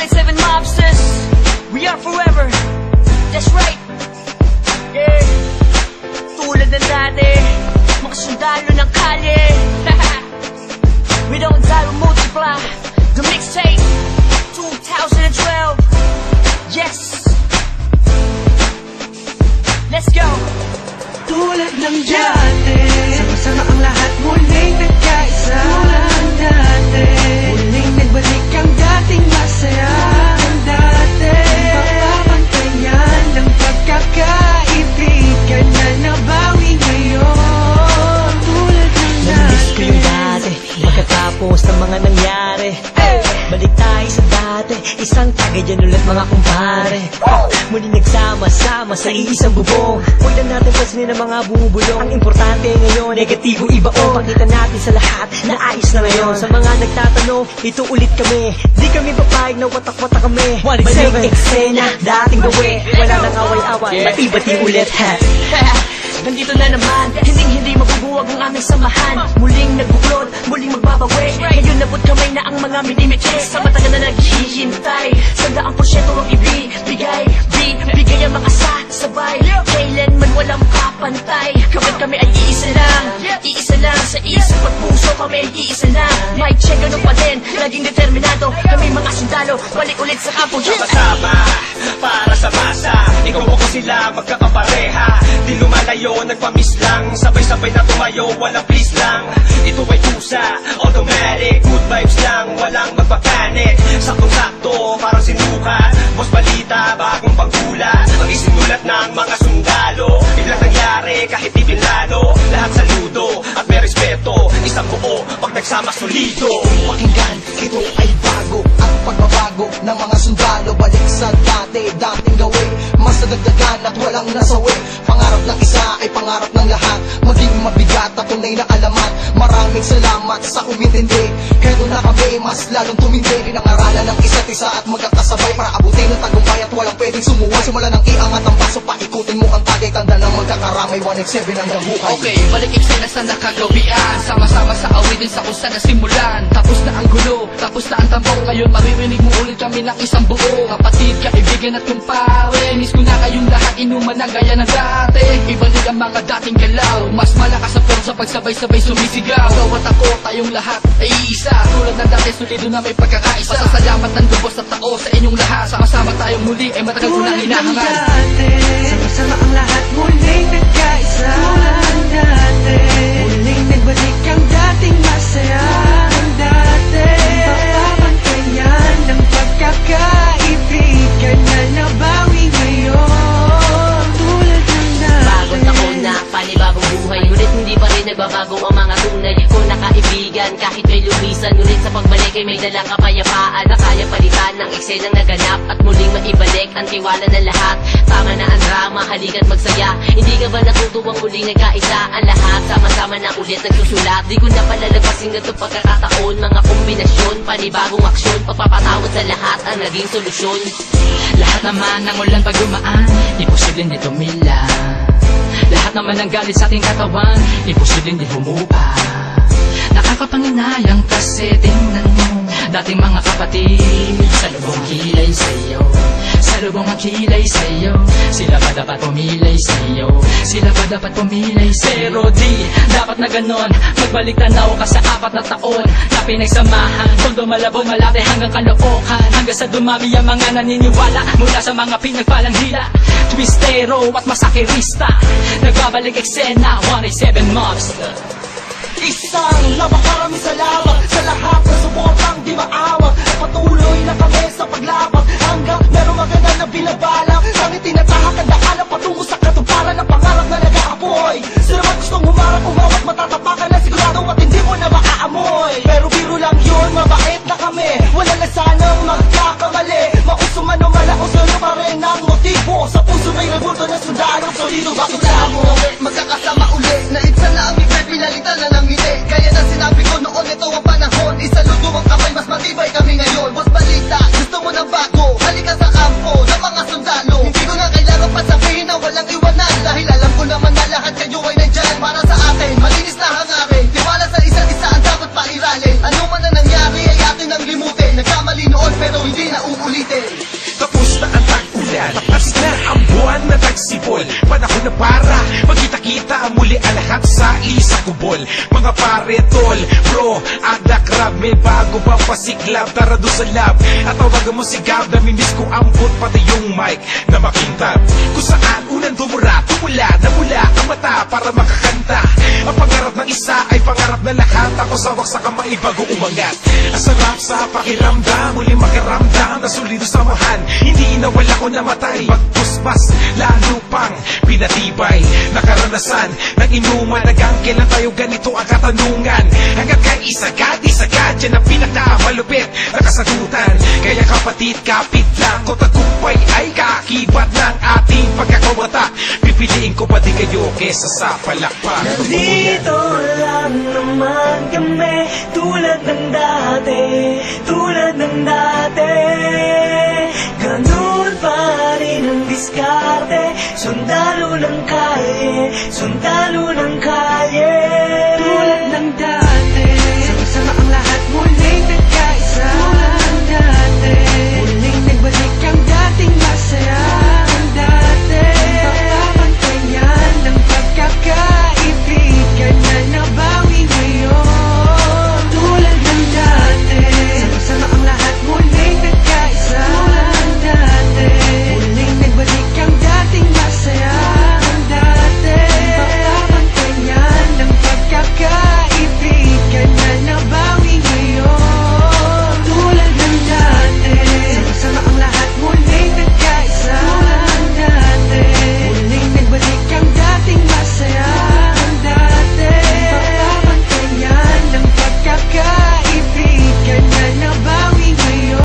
187 mobsters, we are forever. That's right. Yeah. Tulad ng dati, mga sundalo ng kalye. we don't die, we multiply. The mixtape, 2012. Yes. Let's go. Tulad ng dati Pagkatapos ng mga nangyari. Balik tayo sa dati. Isang tagay dyan ulit mga kumpare. Muli nagsama-sama sa iisang bubong. Huwag na natin pansinin ang mga bubulong Ang importante ngayon, negatibo iba o Pakita natin sa lahat na ayos na ngayon. Sa mga nagtatanong, ito ulit kami. Di kami papayag na watak-watak kami. Balik eksena, dating gawi. Wala nang away-away, bati-bati ulit ha. Nandito na naman, hindi hindi mabubuwag ang aming samahan. Muling nagbuklod, muling magbabawi. Ngayon nabot kamay na ang mga millimeters Sa matagal na naghihintay Sandaang porsyento ang ibibigay. Di, bigay ang mga sasabay Kailanman walang kapantay Kapag kami ay iisa lang. Iisa lang sa isip at puso kami ay iisa lang May check ano pa din, laging determinado. Kami mga sundalo, balik ulit sa kampo! Sama-sama para sa masa. Ikaw ako sila magkakapareha. Di lumalayo, nagpamis lang. Sabay-sabay na tumayo, walang please lang. Ito ay pusa, automatic Good vibes lang, walang magpapanik Saktong-sakto, parang sinukat Boss balita, bagong pagkulat Ang isinulat ng mga sundalo. Biglang nangyari, kahit di pinlano Lahat saludo, at may respeto. Isang buo, pag nagsama solido. Pakinggan, ito ay bago. Ang pagbabago ng mga sundalo Balik sa dati, dating gawin Mas nadagdagan at walang nasawi ay pangarap ng lahat. Maging mabigat at tunay na alamat. Maraming salamat sa umintindi doon na kami, mas lalong tumindi. Pinangaralan ng isa't isa at magkakasabay Para abutin ang tagumpay at walang pwedeng sumuway. Simula ng iangat ang paso, paikutin mo ang tagay. Tanda ng magkakaramay, 187 hanggang buhay Okay, balik eksena sa nakagawian Sama-sama sa awitin sa kung saan nasimulan Tapos na ang gulo, tapos na ang tambok Ngayon maririnig mo ulit kami ng isang buo Kapatid, kaibigan at kumpare Miss ko na kayong lahat inuman ng gaya ng dati. Ibalik ang mga dating galaw Mas malakas ang pero sa pagsabay-sabay sumisigaw. Ikaw at ako, tayong lahat ay iisa. Tulad ng dati, solido na may pagkakaisa. Pasasalamat ng lubos at tao sa inyong lahat. Sama-sama tayong muli, ay matagal ko na Tulad ng hinahangal dati Sama-sama ang lahat muling nagkaisa. Tulad ng dati Muling nagbalik ang dating masaya Lumisan, ngunit sa pagbalik ay may dalang kapayapaan Na kaya palitan ng eksenang naganap At muling maibalik ang tiwala ng lahat. Tama na ang drama, halika't magsaya. Hindi ka ba natutuwang muling nagkaisa? Ang lahat, sama-sama na ulit nagsusulat. Di ko na palalagpasin ganito pagkakataon. Mga kombinasyon, panibagong aksyon. Pagpapatawad sa lahat ang naging solusyon. Lahat naman ng ulan pag dumaan Imposible hindi tumila. Lahat naman ng galit sa ating katawan Imposible hindi humupa Nakakapanginayang kasi tingnan mo Dating mga kapatid Sa lubong kilay sa'yo. Sa lubong ang kilay sa'yo Sila ba dapat pumilay sa'yo? Sila ba dapat pumilay sa'yo? Di, dapat na ganon. Magbalik tanaw ka sa apat na taon Na pinagsamahan. Tondo malabo malate hanggang kalookan Hanggang sa dumami ang mga naniniwala Mula sa mga pinagpalang hila Twistero at masakirista. Nagbabalik eksena 187 mobs Isang napakarami salamat sa lahat na suportang di maawag. At patuloy na kami sa paglabag Hanggang merong maganda na binabalak. Kami tinatahak ang daanan patungo sa katuparan ng pangarap na nag-aapoy. Sino man gustong humarap, umawat, matatapakan na sigurado at mo na maaamoy. Pero biro lang yun, mabait na kami. Wala na sanang magkakamali. Mauso man o malaos, ano pa rin ang motibo? Sa puso may rebulto na sundalo, solido bakit kubol Mga pare tol, bro, ada crab May bago bang pasiklab, tara doon sa lab. At tawagan mo si Gab, namimiss ko ampot Pati yung mic na makintab. Kung saan unang tumura, tumula Namula ang mata para makakanta. Ang pangarap ng isa pangarap na lahat. Ako sawak sa kamay bago umangat Ang sarap sa pakiramdam Muli makaramdam na solido samahan Hindi inawala ko namatay Pagpuspas, lalo pang pinatibay. Nakaranasan ng inuman Hanggang kailan tayo ganito ang katanungan? Hanggang kay isagad, isagad Yan ang pinakamalupit na kasagutan. Kaya kapatid, kapit lang ko Tagumpay ay kakibat ng ating pagkakawata Pipiliin ko pa di kayo kesa sa palakpak. Dito lang naman kami Tulad ng dati Tulad ng dati. Ganun pa rin ang diskarte Sundalo ng kalye